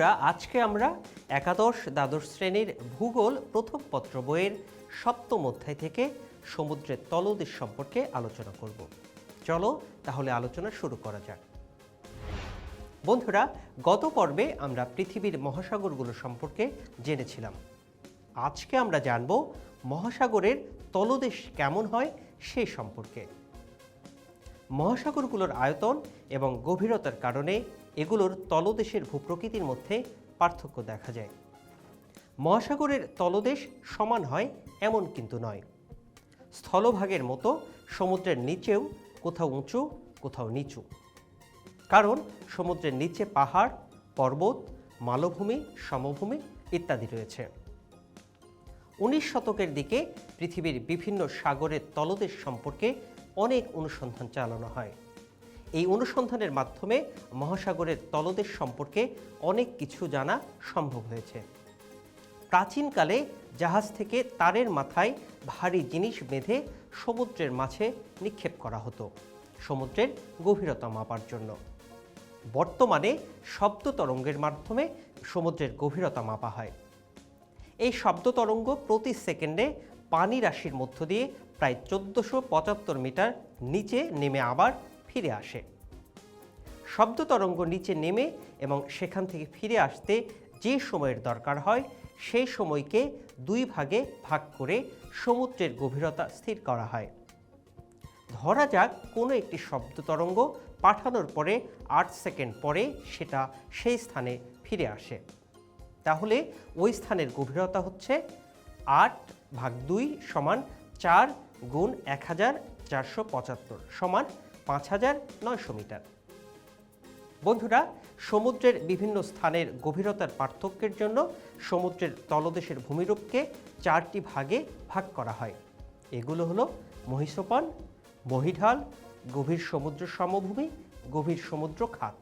বন্ধুরা, আজকে আমরা একাদশ দ্বাদশ শ্রেণির ভূগোল প্রথম পত্র বইয়ের সপ্তম অধ্যায় থেকে সমুদ্রের তলদেশ সম্পর্কে আলোচনা করব। চলো তাহলে আলোচনা শুরু করা যাক। বন্ধুরা, গত পর্বে আমরা পৃথিবীর মহাসাগরগুলো সম্পর্কে জেনেছিলাম। আজকে আমরা জানব মহাসাগরের তলদেশ কেমন হয় সেই সম্পর্কে। মহাসাগরগুলোর আয়তন এবং গভীরতার কারণে এগুলোর তলদেশের ভূপ্রকৃতির মধ্যে পার্থক্য দেখা যায়। মহাসাগরের তলদেশ সমান হয় এমন কিন্তু নয়। স্থলভাগের মতো সমুদ্রের নিচেও কোথাও উঁচু, কোথাও নিচু। কারণ সমুদ্রের নিচে পাহাড়, পর্বত, মালভূমি, সমভূমি ইত্যাদি রয়েছে। উনিশ শতকের দিকে পৃথিবীর বিভিন্ন সাগরের তলদেশ সম্পর্কে অনেক অনুসন্ধান চালানো হয়। এই অনুসন্ধানের মাধ্যমে মহাসাগরের তলদেশ সম্পর্কে অনেক কিছু জানা সম্ভব হয়েছে। প্রাচীনকালে জাহাজ থেকে তারের মাথায় ভারী জিনিস বেঁধে সমুদ্রের মাঝে নিক্ষেপ করা হতো, সমুদ্রের গভীরতা মাপার জন্য। বর্তমানে শব্দ তরঙ্গের মাধ্যমে সমুদ্রের গভীরতা মাপা হয়। এই শব্দ তরঙ্গ প্রতি সেকেন্ডে পানি রাশির মধ্য দিয়ে প্রায় চোদ্দোশো মিটার নিচে নেমে আবার ফিরে আসে। শব্দ তরঙ্গ নিচে নেমে এবং সেখান থেকে ফিরে আসতে যে সময়ের দরকার হয়, সেই সময়কে দুই ভাগে ভাগ করে সমুদ্রের গভীরতা স্থির করা হয়। ধরা যাক কোনো একটি শব্দ তরঙ্গ পাঠানোর পরে আট সেকেন্ড পরে সেটা সেই স্থানে ফিরে আসে। তাহলে ওই স্থানের গভীরতা হচ্ছে আট ভাগ দুই সমান চার গুণ এক হাজার চারশো পঁচাত্তর সমান পাঁচ হাজার নয়শো মিটার। বন্ধুরা, সমুদ্রের বিভিন্ন স্থানের গভীরতার পার্থক্যের জন্য সমুদ্রের তলদেশের ভূমিরূপকে চারটি ভাগে ভাগ করা হয়। এগুলো হলো মহিষোপান, মহিঢাল, গভীর সমুদ্র সমভূমি, গভীর সমুদ্র খাত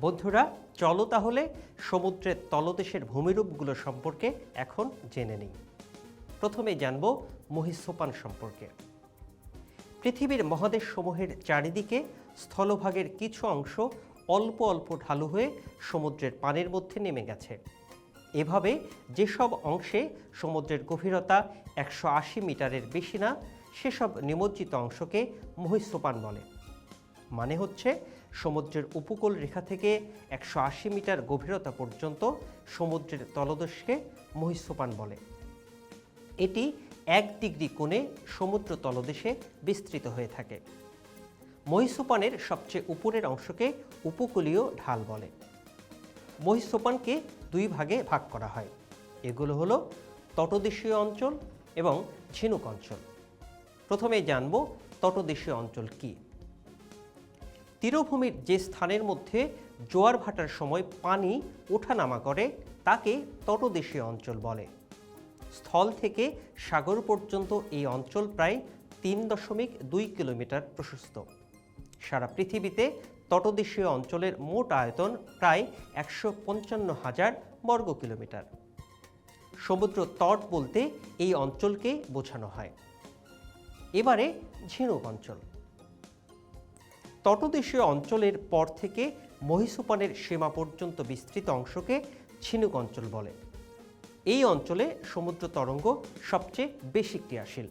বন্ধুরা, চলো তাহলে সমুদ্রের তলদেশের ভূমিরূপগুলো সম্পর্কে এখন জেনে নিই। প্রথমে জানব মহিষোপান সম্পর্কে। পৃথিবীর মহাদেশ সমূহের চারিদিকে স্থলভাগের কিছু অংশ অল্প অল্প ঢালু হয়ে সমুদ্রের পানির মধ্যে নেমে গেছে। এভাবে যেসব অংশে সমুদ্রের গভীরতা একশো আশি মিটারের বেশি না, সেসব নিমজ্জিত অংশকে মহিষোপান বলে। মানে হচ্ছে, সমুদ্রের উপকূল রেখা থেকে একশো আশি মিটার গভীরতা পর্যন্ত সমুদ্রের তলদেশকে মহিষোপান বলে। এটি এক ডিগ্রি কোণে সমুদ্র তলদেশে বিস্তৃত হয়ে থাকে। মহিষোপানের সবচেয়ে উপরের অংশকে উপকূলীয় ঢাল বলে। মহিষোপানকে দুই ভাগে ভাগ করা হয়। এগুলো হলো তটদেশীয় অঞ্চল এবং ঝিনুক অঞ্চল। প্রথমে জানব তটদেশীয় অঞ্চল কী। তীরভূমির যে স্থানের মধ্যে জোয়ার ভাটার সময় পানি ওঠানামা করে তাকে তটদেশীয় অঞ্চল বলে। স্থল থেকে সাগর পর্যন্ত এই অঞ্চল প্রায় তিন দশমিক দুই কিলোমিটার প্রশস্ত। সারা পৃথিবীতে তটদেশীয় অঞ্চলের মোট আয়তন প্রায় একশো পঞ্চান্ন হাজার বর্গ কিলোমিটার। সমুদ্র তট বলতে এই অঞ্চলকে বোঝানো হয়। এবারে ঝিনুক অঞ্চল। তটদেশীয় অঞ্চলের পর থেকে মহিষোপানের সীমা পর্যন্ত বিস্তৃত অংশকে ঝিনুক অঞ্চল বলে। এই অঞ্চলে সমুদ্র তরঙ্গ সবচেয়ে বেশি ক্রিয়াশীল।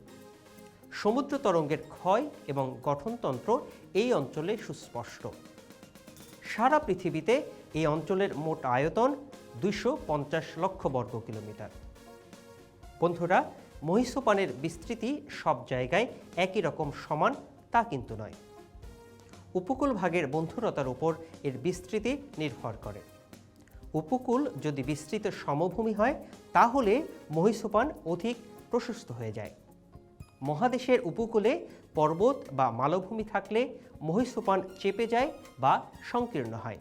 সমুদ্র তরঙ্গের ক্ষয় এবং গঠনতন্ত্র এই অঞ্চলে সুস্পষ্ট। সারা পৃথিবীতে এই অঞ্চলের মোট আয়তন দুইশো পঞ্চাশ লক্ষ বর্গ কিলোমিটার। বন্ধুরা, মহিষোপানের বিস্তৃতি সব জায়গায় একই রকম সমান, তা কিন্তু নয়। উপকূল ভাগের বন্ধুরতার উপর এর বিস্তৃতি নির্ভর করে। উপকূল যদি বিস্তৃত সমভূমি হয়, তাহলে মহিষোপান অধিক প্রশস্ত হয়ে যায়। মহাদেশের উপকূলে পর্বত বা মালভূমি থাকলে মহিষোপান চেপে যায় বা সংকীর্ণ হয়।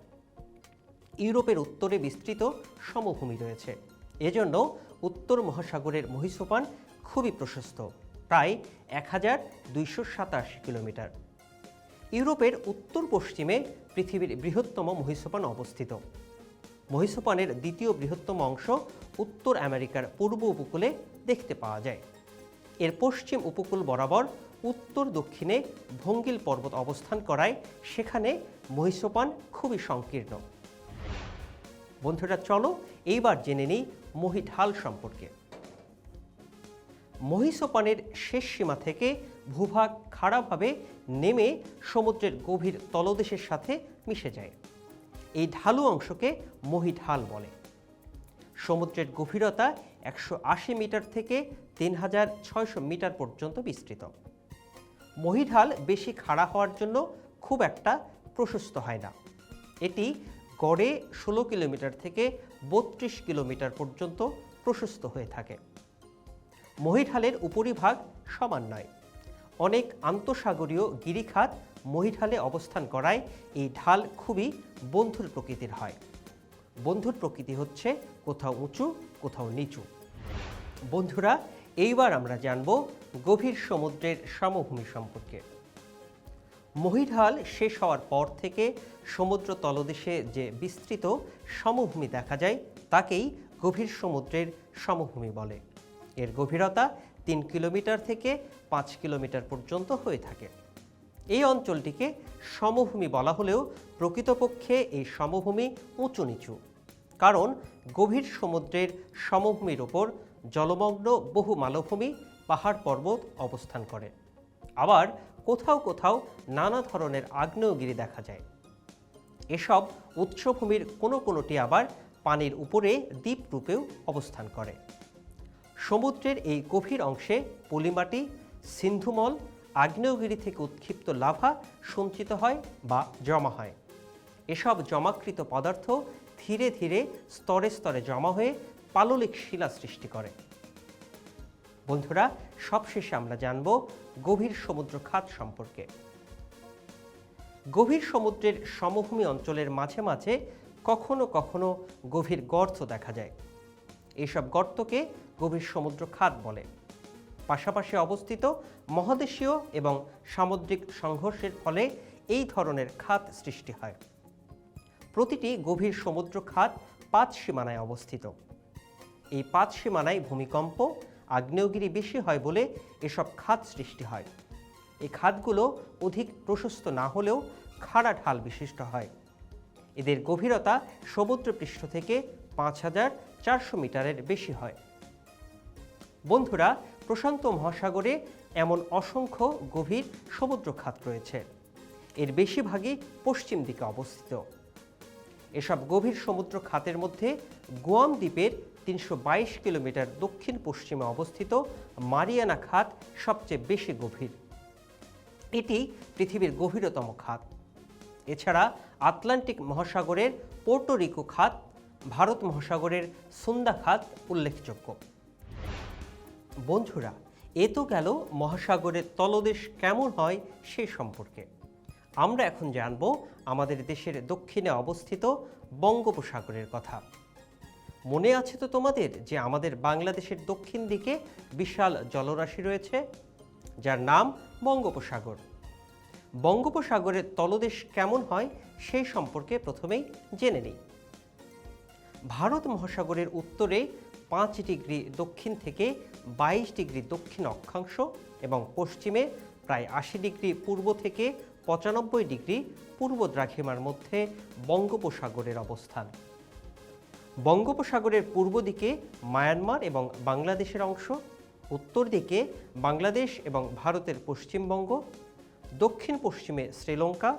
ইউরোপের উত্তরে বিস্তৃত সমভূমি রয়েছে। এজন্য উত্তর মহাসাগরের মহিসোপান খুবই প্রশস্ত, প্রায় এক হাজার দুইশো সাতাশি কিলোমিটার। ইউরোপের উত্তর পশ্চিমে পৃথিবীর বৃহত্তম মহিসোপান অবস্থিত। মহিসোপানের দ্বিতীয় বৃহত্তম অংশ উত্তর আমেরিকার পূর্ব উপকূলে দেখতে পাওয়া যায়। এর পশ্চিম উপকূল বরাবর উত্তর দক্ষিণে ভঙ্গিল পর্বত অবস্থান করায় সেখানে মহিষোপান খুবই সংকীর্ণ। বন্ধুরা, চলো এইবার জেনে নিই মহিঢাল সম্পর্কে। মহিষোপানের শেষ সীমা থেকে ভূভাগ খাড়াভাবে নেমে সমুদ্রের গভীর তলদেশের সাথে মিশে যায়। এই ঢালু অংশকে মহিঢাল বলে। সমুদ্রের গভীরতা একশো আশি মিটার থেকে তিন হাজার ছয়শো মিটার পর্যন্ত বিস্তৃত। মহিঢাল বেশি খাড়া হওয়ার জন্য খুব একটা প্রশস্ত হয় না। এটি গড়ে ষোলো কিলোমিটার থেকে বত্রিশ কিলোমিটার পর্যন্ত প্রশস্ত হয়ে থাকে। মহিঢালের উপরিভাগ সমান নয়। অনেক আন্তঃসাগরীয় গিরিখাত মহিঢালে অবস্থান করায় এই ঢাল খুবই বন্ধুর প্রকৃতির হয়। বন্ধুর প্রকৃতি হচ্ছে কোথাও উঁচু, কোথাও নিচু। বন্ধুরা, এইবার আমরা জানব গভীর সমুদ্রের সমভূমি সম্পর্কে। মহিঢাল শেষ হওয়ার পর থেকে সমুদ্র তলদেশে যে বিস্তৃত সমভূমি দেখা যায়, তাকেই গভীর সমুদ্রের সমভূমি বলে। এর গভীরতা তিন কিলোমিটার থেকে পাঁচ কিলোমিটার পর্যন্ত হয়ে থাকে। এই অঞ্চলটিকে সমভূমি বলা হলেও প্রকৃতপক্ষে এই সমভূমি উঁচু নিচু। কারণ গভীর সমুদ্রের সমভূমির ওপর জলমগ্ন বহু মালভূমি পাহাড় পর্বত অবস্থান করে। আবার কোথাও কোথাও নানা ধরনের আগ্নেয়গিরি দেখা যায়। এসব উৎসভূমির কোনো কোনোটি আবার পানির উপরে দ্বীপ রূপেও অবস্থান করে। সমুদ্রের এই গভীর অংশে পলিমাটি, সিন্ধুমল আগ্নেয়গিরি থেকে উৎক্ষিপ্ত লাভা সঞ্চিত হয় বা জমা হয়। এসব জমাকৃত পদার্থ ধীরে ধীরে স্তরে স্তরে জমা হয়ে পাললিক শিলা সৃষ্টি করে। বন্ধুরা, সবশেষে আমরা জানব গভীর সমুদ্র খাত সম্পর্কে। গভীর সমুদ্রের সমভূমি অঞ্চলের মাঝে মাঝে কখনো কখনো গভীর গর্ত দেখা যায়। এইসব গর্তকে গভীর সমুদ্র খাত বলে। পাশাপাশি অবস্থিত মহাদেশীয় এবং সামুদ্রিক সংঘর্ষের ফলে এই ধরনের খাত সৃষ্টি হয়। প্রতিটি গভীর সমুদ্র খাত পাঁচ সীমানায় অবস্থিত। এই পাঁচ সীমানায় ভূমিকম্প, আগ্নেয়গিরি বেশি হয় বলে এসব খাত সৃষ্টি হয়। এই খাতগুলো অধিক প্রশস্ত না হলেও খাড়া ঢাল বিশিষ্ট হয়। এদের গভীরতা সমুদ্রপৃষ্ঠ থেকে পাঁচ হাজার চারশো মিটারের বেশি হয়। বন্ধুরা প্রশান্ত মহাসাগরে এমন অসংখ্য গভীর সমুদ্র খাত রয়েছে। এর বেশিরভাগই পশ্চিম দিকে অবস্থিত। এসব গভীর সমুদ্র খাতের মধ্যে গুয়াম দ্বীপের তিনশো বাইশ কিলোমিটার দক্ষিণ পশ্চিমে অবস্থিত মারিয়ানা খাত সবচেয়ে বেশি গভীর। এটি পৃথিবীর গভীরতম খাত। এছাড়া আটলান্টিক মহাসাগরের পোর্টোরিকো খাত, ভারত মহাসাগরের সুন্দা খাত উল্লেখযোগ্য। বন্ধুরা, এ তো গেল মহাসাগরের তলদেশ কেমন হয় সে সম্পর্কে। আমরা এখন জানব আমাদের দেশের দক্ষিণে অবস্থিত বঙ্গোপসাগরের কথা। মনে আছে তো তোমাদের যে আমাদের বাংলাদেশের দক্ষিণ দিকে বিশাল জলরাশি রয়েছে, যার নাম বঙ্গোপসাগর। বঙ্গোপসাগরের তলদেশ কেমন হয় সেই সম্পর্কে প্রথমেই জেনে নিই। ভারত মহাসাগরের উত্তরে পাঁচ ডিগ্রি দক্ষিণ থেকে বাইশ ডিগ্রি দক্ষিণ অক্ষাংশ এবং পশ্চিমে প্রায় আশি ডিগ্রি পূর্ব থেকে পঁচানব্বই ডিগ্রি পূর্ব দ্রাঘিমার মধ্যে বঙ্গোপসাগরের অবস্থান। বঙ্গোপসাগরের পূর্ব দিকে মায়ানমার এবং বাংলাদেশের অংশ, উত্তর দিকে বাংলাদেশ এবং ভারতের পশ্চিমবঙ্গ, দক্ষিণ পশ্চিমে শ্রীলঙ্কা,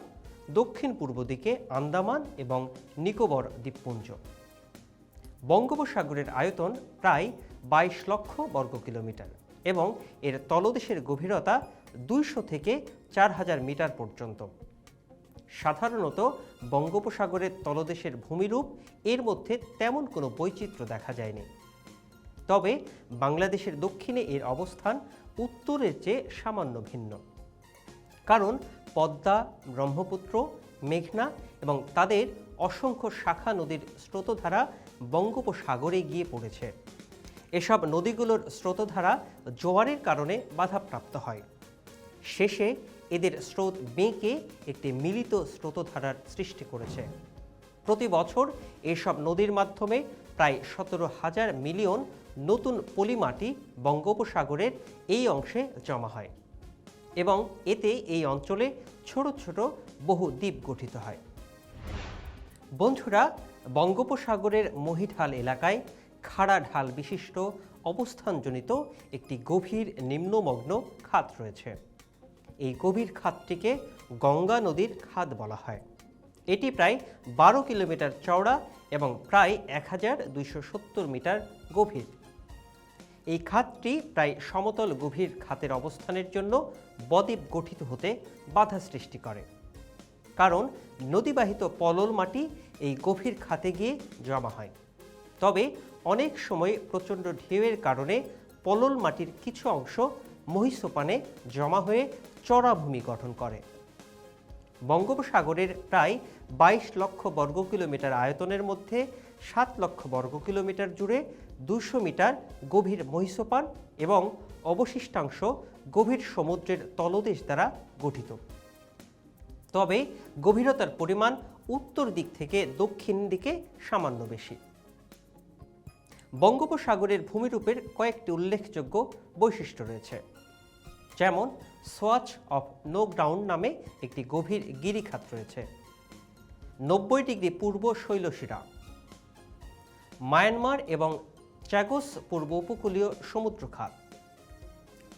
দক্ষিণ পূর্ব দিকে আন্দামান এবং নিকোবর দ্বীপপুঞ্জ। বঙ্গোপসাগরের আয়তন প্রায় বাইশ লক্ষ বর্গ কিলোমিটার এবং এর তলদেশের গভীরতা দুইশো থেকে চার হাজার মিটার পর্যন্ত। সাধারণত বঙ্গোপসাগরের তলদেশের ভূমিরূপ এর মধ্যে তেমন কোনো বৈচিত্র্য দেখা যায়নি। তবে বাংলাদেশের দক্ষিণে এর অবস্থান উত্তরের চেয়ে সামান্য ভিন্ন। কারণ পদ্মা, ব্রহ্মপুত্র, মেঘনা এবং তাদের অসংখ্য শাখা নদীর স্রোতধারা বঙ্গোপসাগরে গিয়ে পড়েছে। এসব নদীগুলোর স্রোতধারা জোয়ারের কারণে বাধাপ্রাপ্ত হয়। শেষে এদের স্রোত বেঁকে একটি মিলিত স্রোতধারার সৃষ্টি করেছে। প্রতি বছর এসব নদীর মাধ্যমে প্রায় সতেরো হাজার মিলিয়ন নতুন পলিমাটি বঙ্গোপসাগরের এই অংশে জমা হয় এবং এতে এই অঞ্চলে ছোট ছোট বহু দ্বীপ গঠিত হয়। বন্ধুরা বঙ্গোপসাগরের মহিঢাল এলাকায় খাড়া ঢাল বিশিষ্ট, অবস্থানজনিত একটি গভীর নিম্নমগ্ন খাত রয়েছে। এই গভীর খাতটিকে গঙ্গা নদীর খাত বলা হয়। এটি প্রায় বারো কিলোমিটার চওড়া এবং প্রায় এক হাজার দুইশো সত্তর মিটার গভীর। এই খাতটি প্রায় সমতল গভীর খাতের অবস্থানের জন্য বদ্বীপ গঠিত হতে বাধা সৃষ্টি করে। কারণ নদীবাহিত পলল মাটি এই গভীর খাতে গিয়ে জমা হয়। তবে অনেক সময় প্রচণ্ড ঢেউয়ের কারণে পলল মাটির কিছু অংশ মহিষোপানে জমা হয়ে চড়াভূমি গঠন করে। বঙ্গোপসাগরের প্রায় বাইশ লক্ষ বর্গ কিলোমিটার আয়তনের মধ্যে সাত লক্ষ বর্গ কিলোমিটার জুড়ে দুশো মিটার গভীর মহিষোপান এবং অবশিষ্টাংশ গভীর সমুদ্রের তলদেশ দ্বারা গঠিত। তবে গভীরতার পরিমাণ উত্তর দিক থেকে দক্ষিণ দিকে সামান্য বেশি। বঙ্গোপসাগরের ভূমিরূপের কয়েকটি উল্লেখযোগ্য বৈশিষ্ট্য রয়েছে, যেমন সোয়াচ অফ নো গ্রাউন্ড নামে একটি গভীর গিরিখাত রয়েছে, নব্বই ডিগ্রি পূর্ব শৈলশিরা, মায়ানমার এবং চ্যাগোস পূর্ব উপকূলীয় সমুদ্রখাত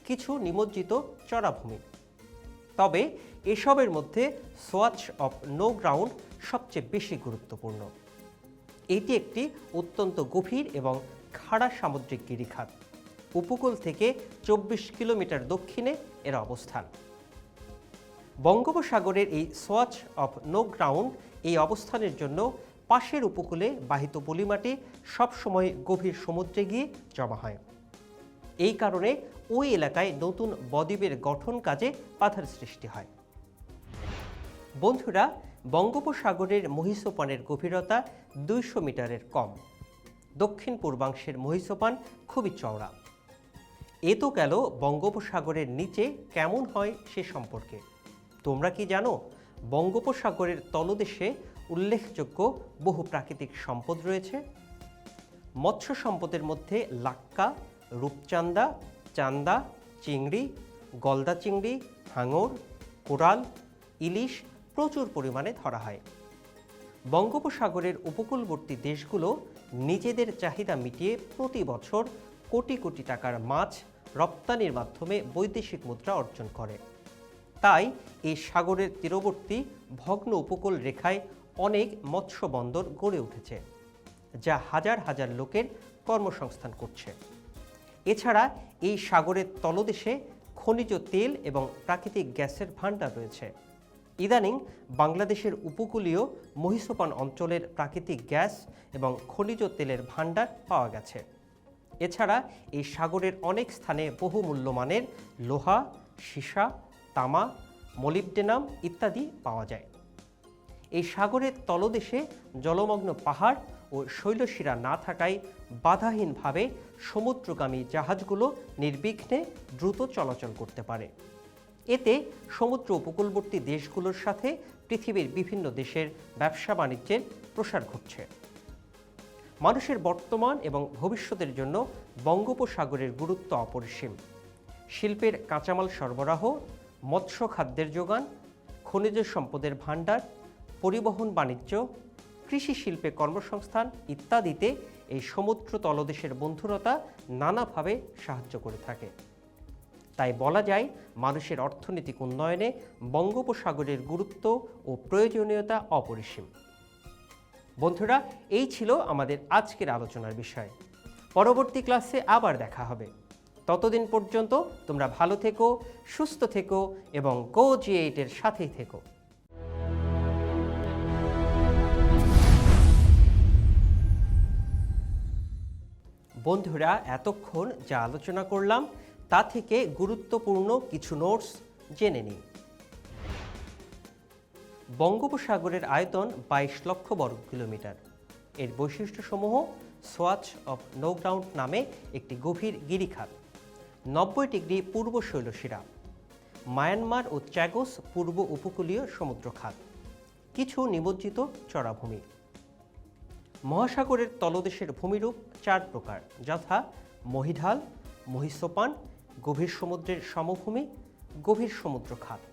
কিছু নিমজ্জিত চরাভূমি তবে এসবের মধ্যে সোয়াচ অফ নো গ্রাউন্ড সবচেয়ে বেশি গুরুত্বপূর্ণ। এটি একটি অত্যন্ত গভীর এবং খাড়া সামুদ্রিক গিরিখাত। উপকূল থেকে চব্বিশ কিলোমিটার দক্ষিণে এর অবস্থান। বঙ্গোপসাগরের এই সোয়াচ অফ নো গ্রাউন্ড এই অবস্থানের জন্য পাশের উপকূলে বাহিত পলিমাটি সবসময় গভীর সমুদ্রে গিয়ে জমা হয়। এই কারণে ওই এলাকায় নতুন বদ্বীপের গঠন কাজে বাধার সৃষ্টি হয়। বন্ধুরা, বঙ্গোপসাগরের মহিষোপানের গভীরতা দুইশো মিটারের কম। দক্ষিণ পূর্বাংশের মহিষোপান খুবই চওড়া। এ তো গেল বঙ্গোপসাগরের নিচে কেমন হয় সে সম্পর্কে। তোমরা কি জানো, বঙ্গোপসাগরের তলদেশে উল্লেখযোগ্য বহু প্রাকৃতিক সম্পদ রয়েছে? মৎস্য সম্পদের মধ্যে লাক্কা, রূপচান্দা চান্দা চিংড়ি, গলদা চিংড়ি, হাঙর, কোরাল, ইলিশ প্রচুর পরিমাণে ধরা হয়। বঙ্গোপসাগরের উপকূলবর্তী দেশগুলো নিজেদের চাহিদা মিটিয়ে প্রতি বছর কোটি কোটি টাকার মাছ রপ্তানির মাধ্যমে বৈদেশিক মুদ্রা অর্জন করে। তাই এই সাগরের তীরবর্তী ভগ্ন উপকূল রেখায় অনেক মৎস্য বন্দর গড়ে উঠেছে, যা হাজার হাজার লোকের কর্মসংস্থান করছে। এছাড়া এই সাগরের তলদেশে খনিজ তেল এবং প্রাকৃতিক গ্যাসের ভাণ্ডার রয়েছে। ইদানিং বাংলাদেশের উপকূলীয় মহিষোপান অঞ্চলের প্রাকৃতিক গ্যাস এবং খনিজ তেলের ভাণ্ডার পাওয়া গেছে। এছাড়া এই সাগরের অনেক স্থানে বহু মূল্যমানের লোহা, সীসা, তামা, মলিবডেনাম ইত্যাদি পাওয়া যায়। এই সাগরের তলদেশে জলমগ্ন পাহাড় ও শৈলশিরা না থাকায় বাধাহীনভাবে সমুদ্রগামী জাহাজগুলো নির্বিঘ্নে দ্রুত চলাচল করতে পারে। এতে সমুদ্র উপকূলবর্তী দেশগুলোর সাথে পৃথিবীর বিভিন্ন দেশের ব্যবসা বাণিজ্যের প্রসার ঘটছে। মানুষের বর্তমান এবং ভবিষ্যতের জন্য বঙ্গোপসাগরের গুরুত্ব অপরিসীম। শিল্পের কাঁচামাল সরবরাহ, মৎস্য খাদ্যের যোগান, খনিজ সম্পদের ভাণ্ডার, পরিবহন বাণিজ্য, কৃষি শিল্পে কর্মসংস্থান ইত্যাদিতে এই সমুদ্র তলদেশের বন্ধুরতা নানাভাবে সাহায্য করে থাকে। তাই বলা যায়, মানুষের অর্থনৈতিক উন্নয়নে বঙ্গোপসাগরের গুরুত্ব ও প্রয়োজনীয়তা অপরিসীম। বন্ধুরা, এই ছিল আমাদের আজকের আলোচনার বিষয়। পরবর্তী ক্লাসে আবার দেখা হবে। ততদিন পর্যন্ত তোমরা ভালো থেকো, সুস্থ থেকো এবং গো জি এইটের সাথেই থেকো। বন্ধুরা, এতক্ষণ যা আলোচনা করলাম, তা থেকে গুরুত্বপূর্ণ কিছু নোটস জেনে নিই বঙ্গোপসাগরের আয়তন বাইশ লক্ষ বর্গ কিলোমিটার। এর বৈশিষ্ট্যসমূহ সোয়াচ অফ নো গ্রাউন্ড নামে একটি গভীর গিরিখাত, নব্বই ডিগ্রি পূর্ব শৈলশিরা, মায়ানমার ও চ্যাগোস পূর্ব উপকূলীয় সমুদ্রখাত, কিছু নিমজ্জিত চরাভূমি মহাসাগরের তলদেশের ভূমিরূপ চার প্রকার যথা মহিঢাল মহিসোপান গভীর সমুদ্রের সমভূমি গভীর সমুদ্র খাত